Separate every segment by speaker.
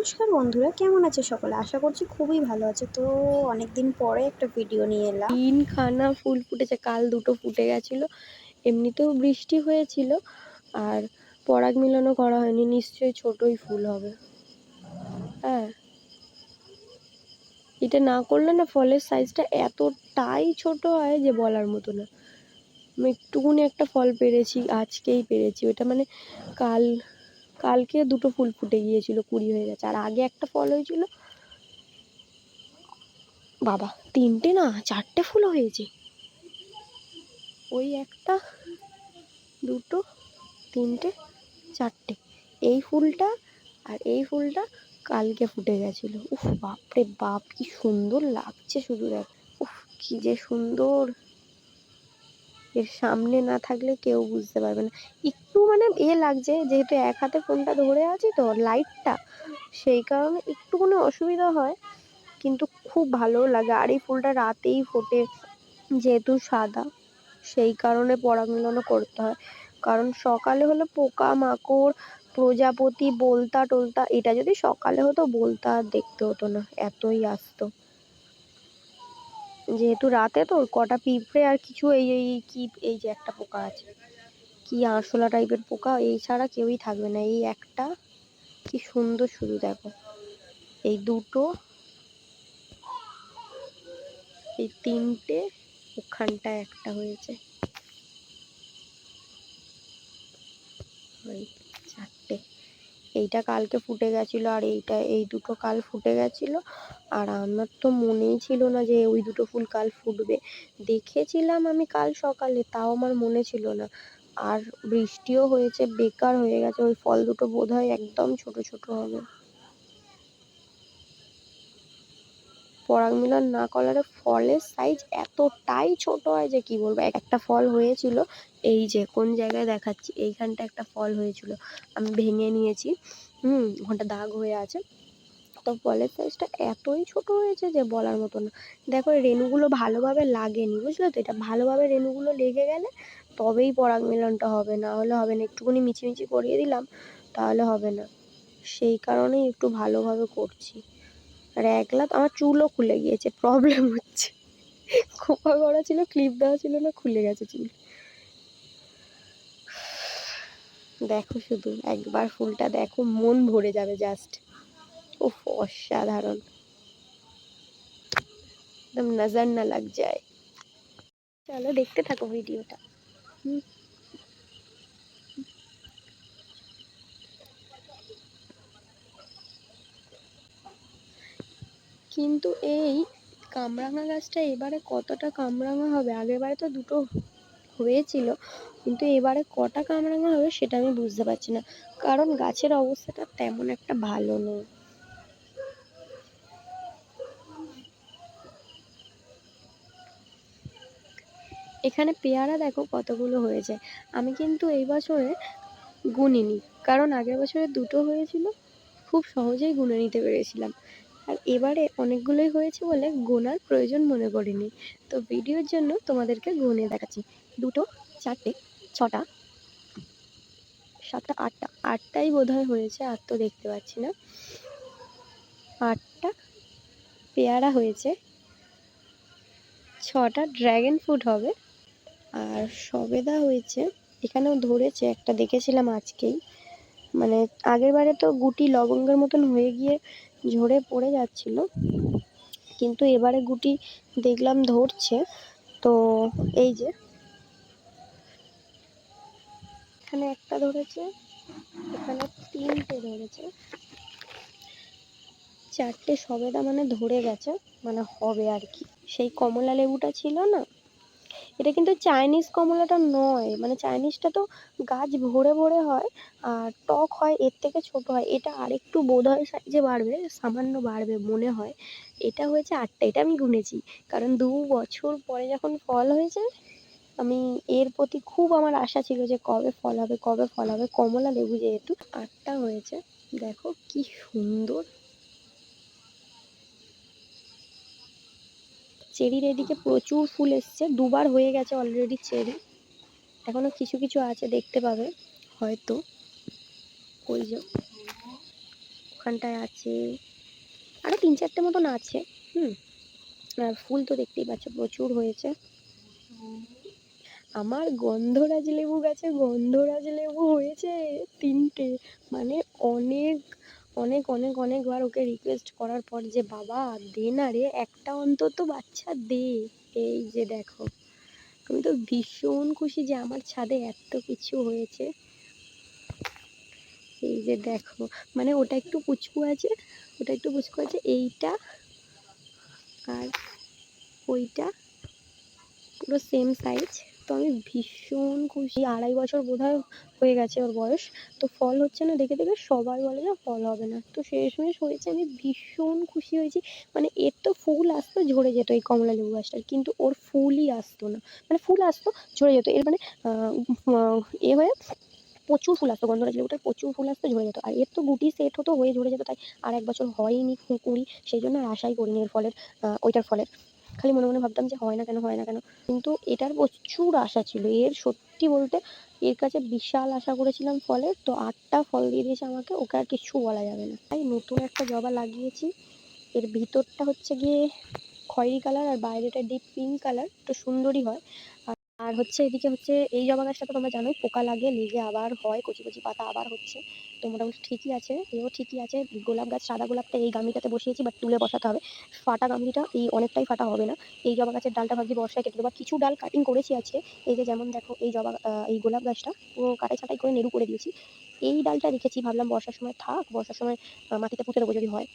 Speaker 1: নমস্কার বন্ধুরা, কেমন আছে সকলে? আশা করছি খুবই ভালো আছে। তো অনেক দিন পরে একটা ভিডিও নিয়ে এলাম।
Speaker 2: তিনখানা ফুল ফুটেছে, কাল দুটো ফুটে গেছিল। এমনিতেও বৃষ্টি হয়েছিল, আর পরাগ মিলনও করা হয়নি, নিশ্চয়ই ছোটই ফুল হবে। হ্যাঁ। এটা না করলে না ফলের সাইজটা এতটাই ছোট হয় যে বলার মতো না। আমি একটুকুনি একটা ফল পেরেছি, আজকেই পেরেছি। ওটা মানে কাল কালকে দুটো ফুল ফুটে গিয়েছিল, কুড়ি হয়ে গেছে। আর আগে একটা ফল হয়েছিল, বাবা, তিনটে না, চারটে ফুল হয়েছে। ওই একটা, দুটো, তিনটে, চারটে। এই ফুলটা আর এই ফুলটা কালকে ফুটে গেছিল। উফ, বাপরে বাপ, কি সুন্দর লাগছে শুধু দেখ। উফ, কি যে সুন্দর। এর সামনে না থাকলে কেউ বুঝতে পারবে না। একটু মানে এ লাগছে যেহেতু এক হাতে ফোনটা ধরে আছি তো লাইটটা সেই কারণে একটুখানি অসুবিধা হয়। কিন্তু খুব ভালো লাগে আর এই ফুলটা রাতেই ফোটে, যেহেতু সাদা, সেই কারণে পরাগমিলনও করতে হয়। কারণ সকালে হলে পোকা মাকড় প্রজাপতি বোলতা টোলতা এটা যদি সকালে হতো বলতা আর দেখতে হতো না, এতই আসতো। যেহেতু রাতে তো কটা পিঁপড়ে আর কিছু, এই এই কি, এই যে একটা পোকা আছে। কি আরশোলা টাইপের পোকা, এই ছাড়া কেউই থাকবে না। এই একটা, কি সুন্দর শুধু দেখো। এই দুটো, এই তিনটে, ওখানটায় একটা হয়েছে। এইটা কালকে ফুটে গেছিল আর এইটা, এই দুটো কাল ফুটে গেছিল। আর আমার তো মনেই ছিল না যে ওই দুটো ফুল কাল ফুটবে। দেখেছিলাম আমি কাল সকালে, তাও আমার মনে ছিল না। আর বৃষ্টিও হয়েছে, বেকার হয়ে গেছে, ওই ফল দুটো বোধহয় একদম ছোটো ছোটো হবে। পরাগ মিলন না করার ফলের সাইজ এতটাই ছোট হয় যে কি বলব? একটা ফল হয়েছিল, এই যে কোন জায়গায় দেখাচ্ছি এইখানটা একটা ফল হয়েছিল, আমি ভেঙে নিয়েছি, হুম, ওখানটা দাগ হয়ে আছে। তো ফলের সাইজটা এতই ছোট হয়েছে যে বলার মতো না। দেখো, রেণুগুলো ভালোভাবে লাগেনি, বুঝলে তো? এটা ভালোভাবে রেণুগুলো লেগে গেলে তবেই পরাগ মিলনটা হবে, না হলে হবে না। একটুখানি মিছিমিছি করিয়ে দিলাম, তাহলে হবে না। সেই কারণেই একটু ভালোভাবে করছি। আর একলা তো আমার চুলও খুলে গিয়েছে প্রবলেম হচ্ছে। খোপা করা ছিল ক্লিপ দেওয়া ছিল না, খুলে গেছে চুল। দেখো শুধু, একবার ফুলটা দেখো, মন ভরে যাবে জাস্ট উফ, অসাধারণ। একদম নজর না লাগ যায়। চলো দেখতে থাকো ভিডিওটা হুম। কিন্তু এই কামরাঙা গাছটা এবারে কতটা কামরাঙা হবে? আগেরবারে তো দুটো হয়েছিল, কিন্তু এবারে কটা কামরাঙা হবে সেটা আমি বুঝতে পারছি না। কারণ গাছের অবস্থাটা তেমন একটা ভালো নেই। এখানে পেয়ারা দেখো কতগুলো হয়েছে। আমি কিন্তু এই বছরে গুনিনি, কারণ আগের বছরে দুটো হয়েছিল, খুব সহজেই গুনে নিতে পেরেছিলাম। আর এবারে অনেকগুলোই হয়েছে বলে গোনার প্রয়োজন মনে করিনি। তো ভিডিওর জন্য তোমাদেরকে গুনে দেখাচ্ছি। দুটো, চারটে, ছটা, সাতটা, আটটা। আটটাই বোধহয় হয়েছে, আর তো দেখতে পাচ্ছি না। আটটা পেয়ারা হয়েছে। ছটা ড্র্যাগন ফ্রুট হবে। আর সবেদা হয়েছে, এখানেও ধরেছে, একটা দেখেছিলাম আজকেই। মানে আগের বারে তো গুটি লবঙ্গের মতন হয়ে গিয়ে ঝরে পড়ে যাচ্ছিল। কিন্তু এবারে গুটি দেখলাম ধরছে। তো এই যে, এখানে একটা ধরেছে, এখানে তিনটে ধরেছে। চারটে সবেদা মানে ধরে গেছে মানে হবে আর কি। সেই কমলা লেবুটা ছিল না এটা কিন্তু চাইনিজ কমলাটা নয় মানে চাইনিজটা তো গাছ ভরে ভরে হয়, আর টক হয়, এর থেকে ছোট হয়। এটা আরেকটু বোধ হয় সাইজে বাড়বে, সামান্য বাড়বে মনে হয়। এটা হয়েছে আটটা, এটা আমি গুনেছি। কারণ দু বছর পরে যখন ফল হয়েছে, আমি এর প্রতি খুব আমার আশা ছিল যে কবে ফল হবে, কবে ফল হবে। কমলা লেবু যেহেতু আটটা হয়েছে, দেখো কি সুন্দর। চেরির এদিকে প্রচুর ফুল এসছে। দুবার হয়ে গেছে অলরেডি চেরি। এখনও কিছু কিছু আছে, দেখতে পাবে হয়তো। ওই যে ওখানটায় আছে। আরও তিন চারটে মতন আছে। হুম। আর ফুল তো দেখতেই পাচ্ছ, প্রচুর হয়েছে। আমার গন্ধরাজ লেবু গাছে গন্ধরাজ লেবু হয়েছে তিনটে। মানে অনেক অনেক অনেক অনেকবার ওকে রিকোয়েস্ট করার পর যে, বাবা, দে না রে, একটা অন্তত বাচ্চা দে। এই যে দেখো, আমি তো ভীষণ খুশি যে আমার ছাদে এত কিছু হয়েছে। এই যে দেখো মানে ওটা একটু পুচকু আছে, ওটা একটু পুচকু আছে, এইটা আর ওইটা পুরো সেম সাইজ তো আমি ভীষণ খুশি। আড়াই বছর বোধহয় হয়ে গেছে ওর বয়স। তো ফল হচ্ছে না, দেখে দেখে সবাই বলে যে ফল হবে না। তো শেষমেশ হয়েছে, আমি ভীষণ খুশি হয়েছি। মানে এর তো ফুল আসতো, ঝরে যেত এই কমলা লেবু গাছটার কিন্তু ওর ফুলই আসতো না। মানে ফুল আসতো, ঝরে যেত। এর মানে এ হয়ে প্রচুর ফুল আসতো। গন্ধরাজ লেবুটায় প্রচুর ফুল আসতো, ঝরে যেত। আর এর তো গুটি সেট হতো, হয়ে ঝরে যেত। তাই আর এক বছর হয়নি কু- কুড়ি সেই জন্য আর আশাই করিনি এর ফলের ওইটার ফলের। খালি মনে মনে ভাবতাম যে হয় না কেন, হয় না কেন। কিন্তু এটার প্রচুর আশা ছিল। এর সত্যি বলতে এর কাছে বিশাল আশা করেছিলাম ফলের তো আটটা ফল দিয়ে দিয়েছে আমাকে, ওকে আর কিছু বলা যাবে না। তাই নতুন একটা জবা লাগিয়েছি। এর ভিতরটা হচ্ছে গিয়ে খয়েরি কালার আর বাইরেটা ডিপ পিঙ্ক কালার তো সুন্দরই হয়। আর- হচ্ছে এদিকে হচ্ছে এই জবা গাছটা তো তোমরা জানোই পোকা লাগে লেগে আবার হয়, কচি কচি পাতা আবার হচ্ছে। তো মোটামুটি ঠিকই আছে, এও ঠিকই আছে। গোলাপ গাছ, সাদা গোলাপটা এই গামলিটাতে বসিয়েছি বাট তুলে বসাতে হবে। ফাটা গামলিটা এই অনেকটাই ফাটা হবে না। এই জবা গাছের ডালটা ভাবছি বর্ষায় কেটে দেবো। কিছু ডাল কাটিং করেছি আজকে। এই যে যেমন দেখো, এই জবা এই গোলাপ গাছটা, পুরো কাটাই ছাটাই করে নেড়ু করে দিয়েছি। এই ডালটা রেখেছি, ভাবলাম বর্ষার সময় থাক, বর্ষার সময় মাটিতে পুঁতে দেবো যদি হয়।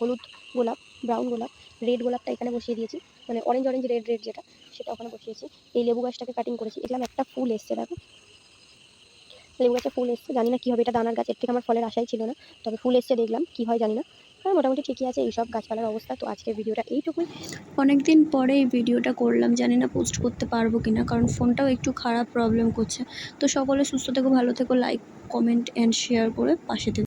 Speaker 2: হলুদ গোলাপ ব্রাউন গোলাপ রেড গোলাপটা এখানে বসিয়ে দিয়েছি। মানে অরেঞ্জ অরেঞ্জ রেড রেড যেটা, সেটা ওখানে বসিয়েছি। এই লেবু গাছটাকে কাটিং করেছি। দেখলাম একটা ফুল এসছে, দেখো। লেবু গাছে ফুল এসছে, জানি না কী হবে, এটা দানার গাছ, এর থেকে আমার ফলের আশাই ছিল না। তবে ফুল এসছে, দেখলাম। কী হয় জানি না। হ্যাঁ মোটামুটি ঠিকই আছে, এইসব গাছপালার অবস্থা। তো আজকের ভিডিওটা এইটুকুই।
Speaker 1: অনেক দিন পরে এই ভিডিওটা করলাম, জানি না পোস্ট করতে পারব কি না কারণ ফোনটাও একটু খারাপ প্রবলেম করছে। তো সকলে সুস্থ থেকো, ভালো থেকো লাইক কমেন্ট অ্যান্ড শেয়ার করে পাশে থেকো।